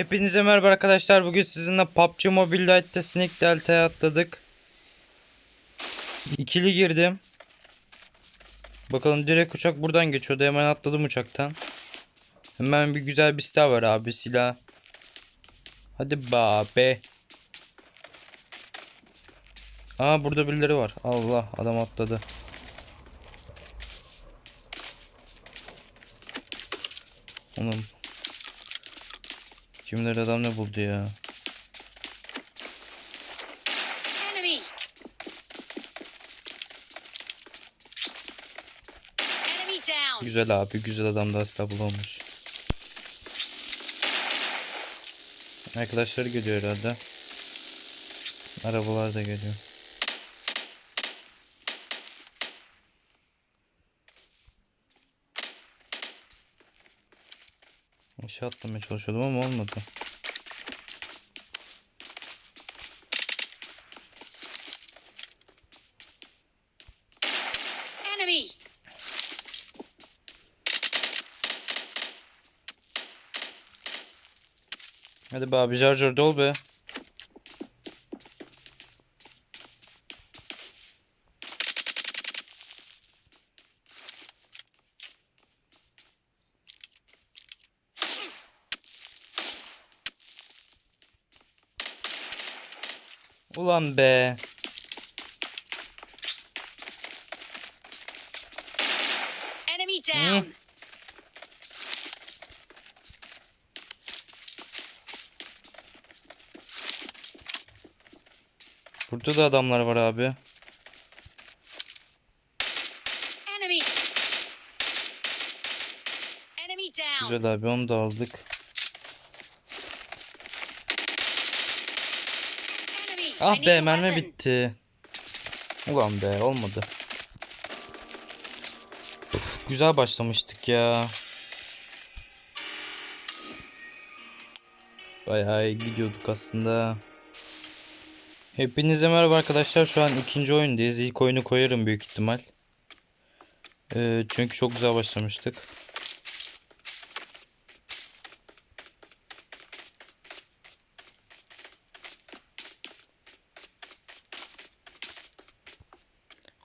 Hepinize merhaba arkadaşlar. Bugün sizinle PUBG Mobile Lite'de Snake Delta'ya atladık. İkili girdim. Bakalım direkt uçak buradan geçiyordu. Hemen atladım uçaktan. Hemen bir güzel bir silah var abi silah. Hadi be. Aa burada birileri var. Allah adam atladı. Oğlum. Kimler adam ne buldu ya? Güzel abi güzel adam da asla bulamamış. Arkadaşları geliyor herhalde. Arabalar da geliyor. Aşağı atlamaya çalışıyordum ama olmadı. Hadi be abi şarjör dol be. Ulan be. Enemy down! Burada da adamlar var abi. Enemy! Enemy down! Güzel abi onu da aldık. Enemy! I Ah need be mermi bitti. Ulan be olmadı. Uf, güzel başlamıştık ya. Bayağı iyi gidiyorduk aslında. Hepinize merhaba arkadaşlar. Şu an ikinci oyundayız. İlk oyunu koyarım büyük ihtimal. Ee, çünkü çok güzel başlamıştık.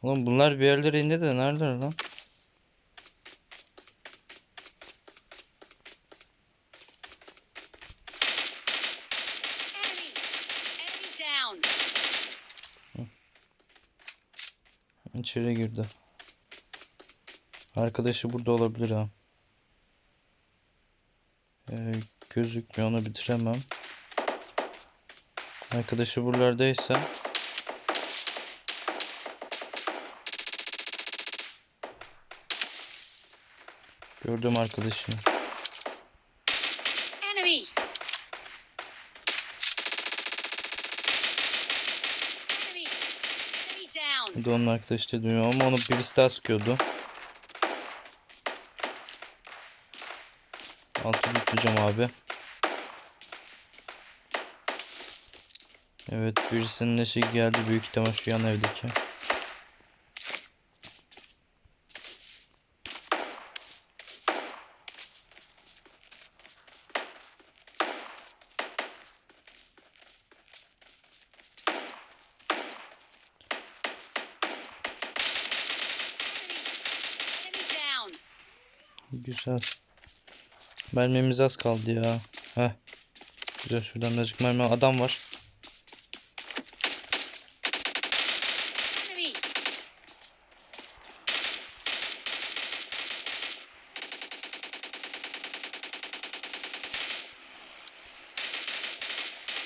Oğlum bunlar bir yerlere indi de neredeler lan? İçeri girdi. Arkadaşı burada olabilir ha. Ee, gözükmüyor onu bitiremem. Arkadaşı buralardaysa Gördüm arkadaşını. Bir de onun arkadaşı da duyuyor ama onu birisi daha sıkıyordu. Altı tutacağım abi. Evet birisinin eşi geldi büyük ihtimal şu yan evdeki. Enemy down! Güzel. Mermimiz az kaldı ya. Heh. Güzel şuradan birazcık mermi adam var. Enemy!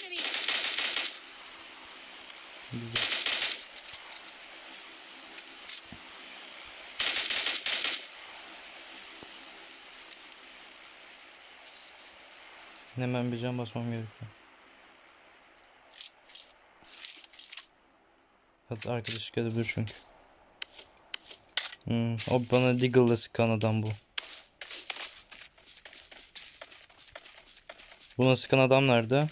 Enemy! Güzel. Hemen bir can basmam gerekiyor. Hatta arkadaş gelebilir çünkü. Hmm, o bana Deagle'la sıkan adam bu. Buna sıkan adam nerede?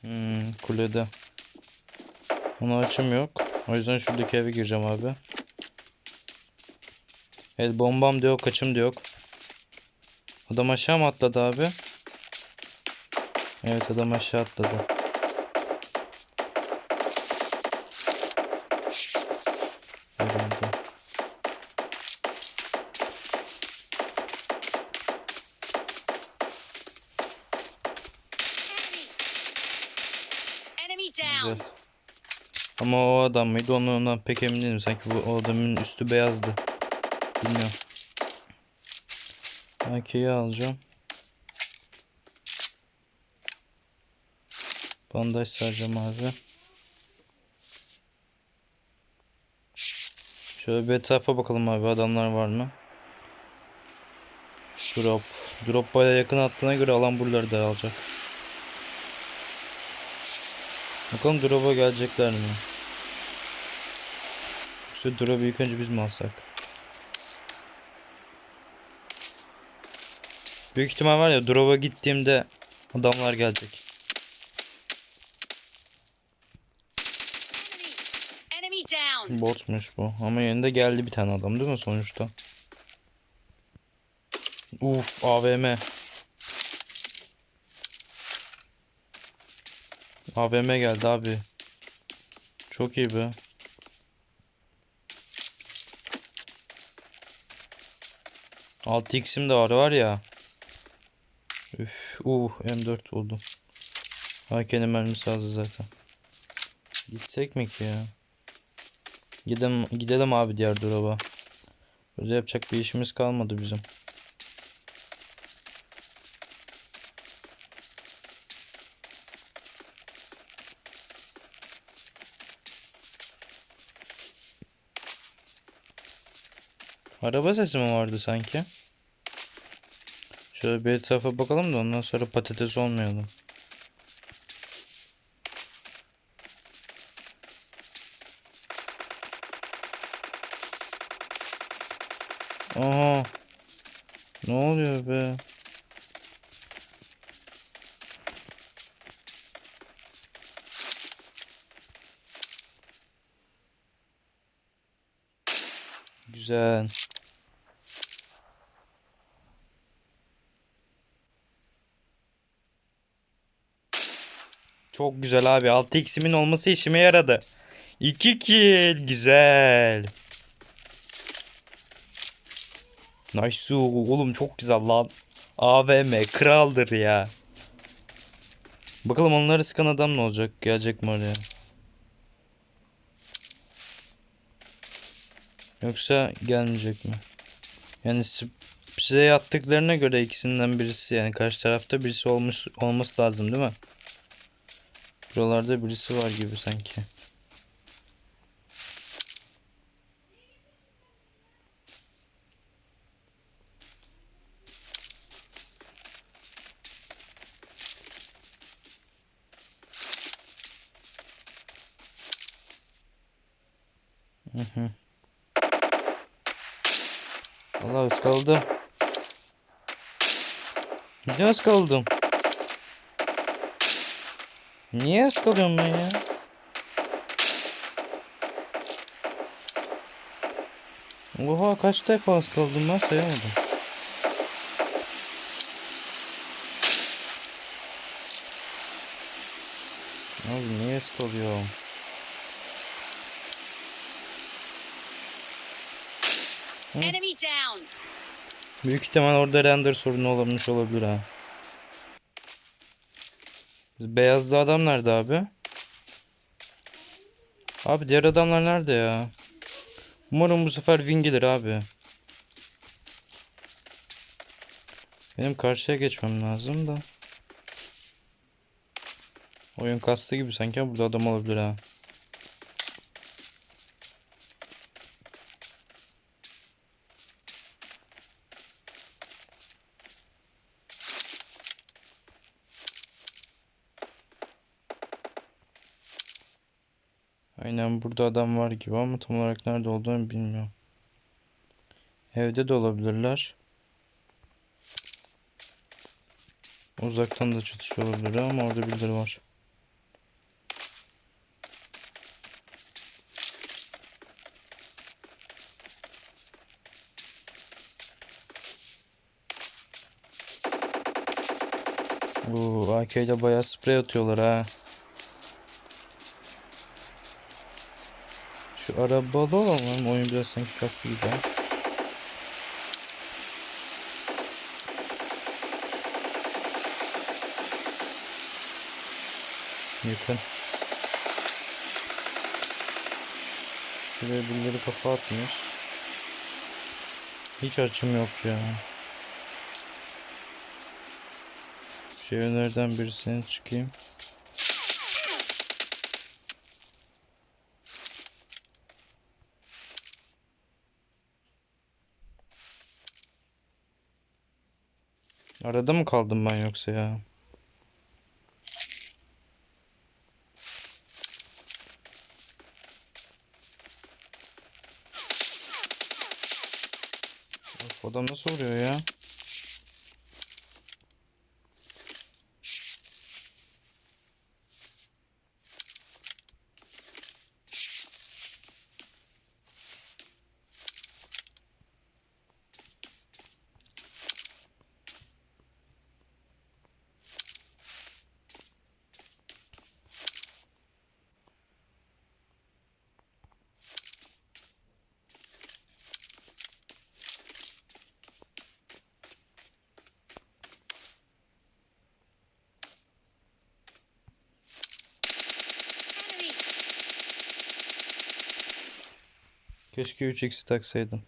Hmm, kulede. Ona açım yok. O yüzden şuradaki eve gireceğim abi. Evet bombam da yok, kaçım da yok. Adam aşağı mı atladı abi? Evet adam aşağı atladı. Herhalde. Güzel. Ama o adam mıydı onu ondan pek emin değilim. Sanki bu o adamın üstü beyazdı. Bilmiyorum. AK'yi alacağım. Bandaj saracağım abi. Şöyle bir etrafa bakalım abi adamlar var mı? Drop. Drop baya yakın attığına göre alan buraları da alacak. Bakalım drop'a gelecekler mi? Yoksa drop'u ilk önce biz mi alsak? Büyük ihtimal var ya drop'a gittiğimde adamlar gelecek. Botmuş bu. Ama yanında geldi bir tane adam değil mi sonuçta? Uf AVM. AVM geldi abi. Çok iyi be. Altı x'im de var var ya. Üf, uh M4 buldum. Hakenin mermisi azdı zaten. Gitsek mi ki ya? Gidelim, gidelim abi diğer drop'a. Böyle yapacak bir işimiz kalmadı bizim. Araba sesi mi vardı sanki? Şöyle bir etrafa bakalım da ondan sonra patates olmayalım. Aha. Ne oluyor be? Güzel. Çok güzel abi. 6x'imin olması işime yaradı. 2 kill. Güzel. Nice oğlum çok güzel lan. AVM kraldır ya. Bakalım onları sıkan adam ne olacak? Gelecek mi oraya? Yoksa gelmeyecek mi? Yani size yaptıklarına göre ikisinden birisi yani karşı tarafta birisi olmuş olması lazım değil mi? Buralarda birisi var gibi sanki. Hı hı. Allah ıskaladım. Niye ıskaladım? Niye ıskalıyorum ben ya? Oha kaç defa ıskaladım ben sayamadım. Abi niye ıskalıyorum? Enemy down. Büyük ihtimal orada render sorunu olmuş olabilir ha. Beyazlı adam nerede abi? Abi diğer adamlar nerede ya? Umarım bu sefer win gelir abi. Benim karşıya geçmem lazım da. Oyun kastı gibi sanki burada adam olabilir ha. Aynen burada adam var gibi ama tam olarak nerede olduğunu bilmiyorum. Evde de olabilirler. Uzaktan da çatışıyor olabilir ama orada birileri var. Oo, AK ile bayağı sprey atıyorlar ha. Şu arabalı olan oyun biraz sanki kastı gibi. Yakın. Şuraya birileri kafa atmış. Hiç açım yok ya. Şu evlerden birisine çıkayım. Arada mı kaldım ben yoksa ya? Of, adam nasıl vuruyor ya? Keşke 3x'i taksaydım.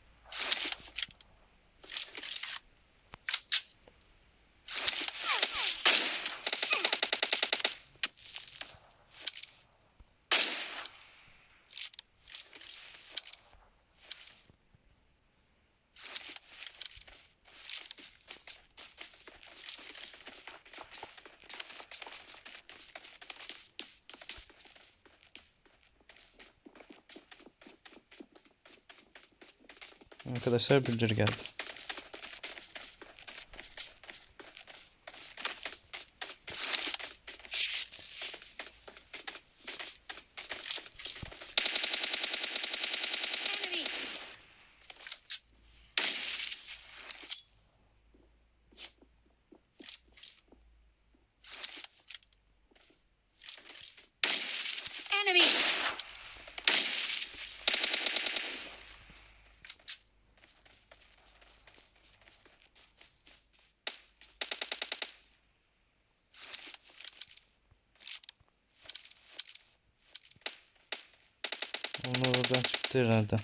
Arkadaşlar bildiri geldi. Enemy. Çıktı herhalde.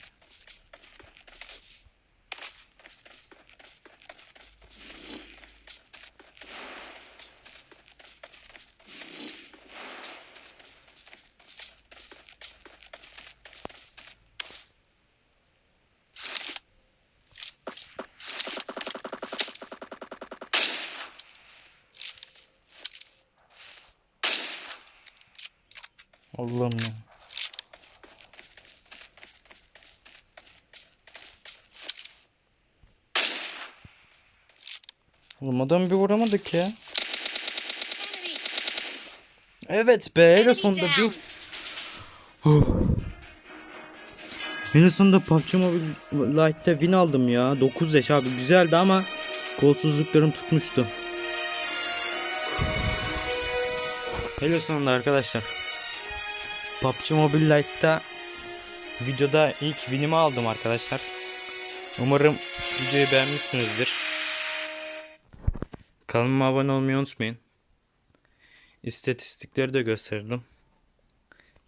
Allah'ım ya. Oğlum adamı bir vuramadık ya. Evet be hele sonunda bir... Huh. Hele sonunda PUBG Mobile Lite'de win aldım ya. 9 yaş abi güzeldi ama kolsuzluklarım tutmuştu. Hele sonunda arkadaşlar. PUBG Mobile Lite'da videoda ilk winimi aldım arkadaşlar. Umarım videoyu beğenmişsinizdir. Kanalıma abone olmayı unutmayın. İstatistikleri de gösterdim.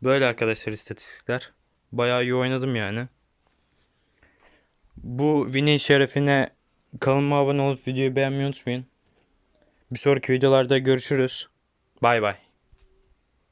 Böyle arkadaşlar istatistikler. Bayağı iyi oynadım yani. Bu win'in şerefine kanalıma abone olup videoyu beğenmeyi unutmayın. Bir sonraki videolarda görüşürüz. Bay bay.